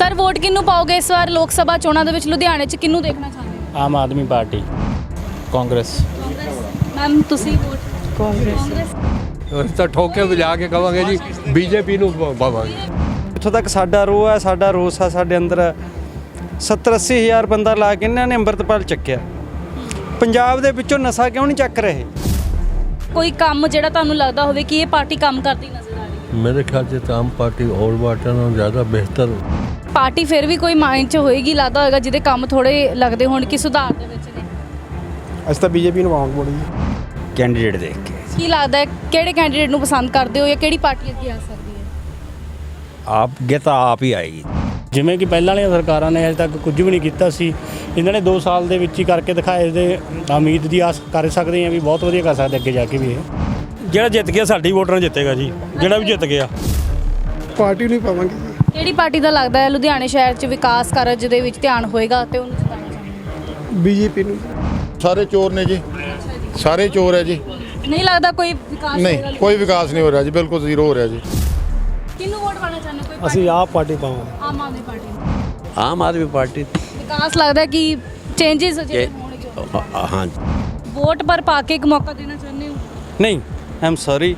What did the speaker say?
Sir vote ਕਿਹਨੂੰ ਪਾਓਗੇ ਇਸ ਵਾਰ ਲੋਕ ਸਭਾ ਚੋਣਾਂ ਦੇ ਵਿੱਚ? ਲੁਧਿਆਣੇ 'ਚ ਕਿਹਨੂੰ ਦੇਖਣਾ ਚਾਹੁੰਦੇ ਹੋ? ਆਮ ਆਦਮੀ ਪਾਰਟੀ। ਕਾਂਗਰਸ। ਮੈਮ ਤੁਸੀਂ ਵੋਟ? ਕਾਂਗਰਸ। ਅਸੀਂ ਤਾਂ ਠੋਕੇ ਵਜਾ ਕੇ ਕਵਾਂਗੇ ਜੀ ਬੀਜੇਪੀ ਨੂੰ ਪਾਵਾਂਗੇ। ਇੱਥੋਂ ਤੱਕ ਸਾਡਾ ਰੋਹ ਹੈ ਸਾਡਾ ਰੋਸ ਹੈ ਸਾਡੇ ਅੰਦਰ 70 80 ਹਜ਼ਾਰ ਬੰਦਾ ਲਾ ਕੇ ਇਹਨਾਂ ਨੇ ਅੰਮ੍ਰਿਤਪਾਲ ਚੱਕਿਆ। ਪੰਜਾਬ ਦੇ ਵਿੱਚੋਂ ਨਸ਼ਾ ਕਿਉਂ ਨਹੀਂ ਚੱਕ ਰਹੇ? ਕੋਈ ਕੰਮ ਜਿਹੜਾ ਤੁਹਾਨੂੰ ਲੱਗਦਾ ਹੋਵੇ ਕਿ ਇਹ ਪਾਰਟੀ ਕੰਮ ਕਰਦੀ ਨਜ਼ਰ ਮੇਰੇ ਖਿਆਲ 'ਚ ਤਾਂ ਆਮ ਪਾਰਟੀ ਹੋਰ ਪਾਰਟੀਆਂ ਨਾਲੋਂ ਜ਼ਿਆਦਾ ਬਿਹਤਰ ਪਾਰਟੀ ਫਿਰ ਵੀ ਕੋਈ ਮਾਈਂਡ 'ਚ ਹੋਏਗੀ ਲੱਗਦਾ ਹੋਏਗਾ ਜਿਹਦੇ ਕੰਮ ਥੋੜੇ ਲੱਗਦੇ ਹੋਣ ਕਿ ਸੁਧਾਰ ਦੇ ਵਿੱਚ ਨੇ। ਅਸੀਂ ਤਾਂ ਬੀਜੇਪੀ ਨੂੰ ਪਾਵਾਂਗੇ ਬੋਲੀ। ਕੈਂਡੀਡੇਟ ਦੇਖ ਕੇ। ਕੀ ਲੱਗਦਾ ਹੈ ਕਿਹੜੇ ਕੈਂਡੀਡੇਟ ਨੂੰ ਪਸੰਦ ਕਰਦੇ ਹੋ ਜਾਂ ਕਿਹੜੀ ਪਾਰਟੀ ਅੱਗੇ ਆ ਸਕਦੀ ਹੈ? ਆਪ ਗੇ ਤਾਂ ਆਪ ਹੀ ਆਏਗੀ ਜਿਵੇਂ ਕਿ ਪਹਿਲਾਂ ਵਾਲੀਆਂ ਸਰਕਾਰਾਂ ਨੇ ਅਜੇ ਤੱਕ ਕੁਝ ਵੀ ਨਹੀਂ ਕੀਤਾ ਸੀ। ਇਹਨਾਂ ਨੇ 2 ਸਾਲ ਦੇ ਵਿੱਚ ਹੀ ਕਰਕੇ ਦਿਖਾਏ ਤੇ ਉਮੀਦ ਦੀ ਆਸ ਕਰ ਸਕਦੇ ਹਾਂ ਵੀ ਬਹੁਤ ਵਧੀਆ ਕਰ ਸਕਦੇ ਅੱਗੇ ਜਾ ਕੇ ਵੀ ਇਹ। ਜਿਹੜਾ ਜਿੱਤ ਗਿਆ ਸਾਡੀ ਵੋਟਰਾਂ ਜਿੱਤੇਗਾ ਜੀ। ਜਿਹੜਾ ਵੀ ਜਿੱਤ ਗਿਆ। ਪਾਰਟੀ ਨੂੰ ਹੀ ਪਾਵਾਂਗੇ। ਜੀ। ਕਿਹੜੀ ਪਾਰਟੀ ਦਾ ਲੱਗਦਾ ਹੈ? ਲੁਧਿਆਣੇ ਸ਼ਹਿਰ 'ਚ ਵਿਕਾਸ ਕਾਰਜ ਦੇ ਵਿੱਚ ਧਿਆਨ ਹੋਏਗਾ ਤੇ ਉਹਨੂੰ ਜਿਤਾਉਣਾ ਚਾਹੁੰਦੇ ਬੀਜੇਪੀ ਨੂੰ। ਸਾਰੇ ਚੋਰ ਨੇ ਜੀ। ਸਾਰੇ ਚੋਰ ਹੈ ਜੀ। ਹੋ? ਨਹੀਂ ਲੱਗਦਾ ਕੋਈ ਵਿਕਾਸ ਹੋਏਗਾ ਨਹੀਂ ਕੋਈ ਵਿਕਾਸ ਨਹੀਂ ਹੋ ਰਿਹਾ ਜੀ। ਬਿਲਕੁਲ ਜ਼ੀਰੋ ਹੋ ਰਿਹਾ ਜੀ। ਕਿਹਨੂੰ ਵੋਟ ਪਾਣਾ ਚਾਹੁੰਦੇ ਹੋ? ਕੋਈ ਅਸੀਂ ਆਪ ਪਾਰਟੀ ਪਾਵਾਂਗੇ। ਪਾਰਟੀ? ਆਮ ਆਦਮੀ ਪਾਰਟੀ ਨੂੰ। ਆਮ ਆਦਮੀ ਪਾਰਟੀ। ਵਿਕਾਸ ਲੱਗਦਾ ਹੈ ਕਿ ਚੇਂਜਸ ਜਿਹੜੇ ਹੋਣਗੇ? ਹਾਂ ਵੋਟ ਪਰ ਪਾ ਕੇ ਇੱਕ ਮੌਕਾ ਦੇਣਾ ਚਾਹੁੰਦੇ ਹੋ? ਨਹੀਂ। ਆਮ ਸੌਰੀ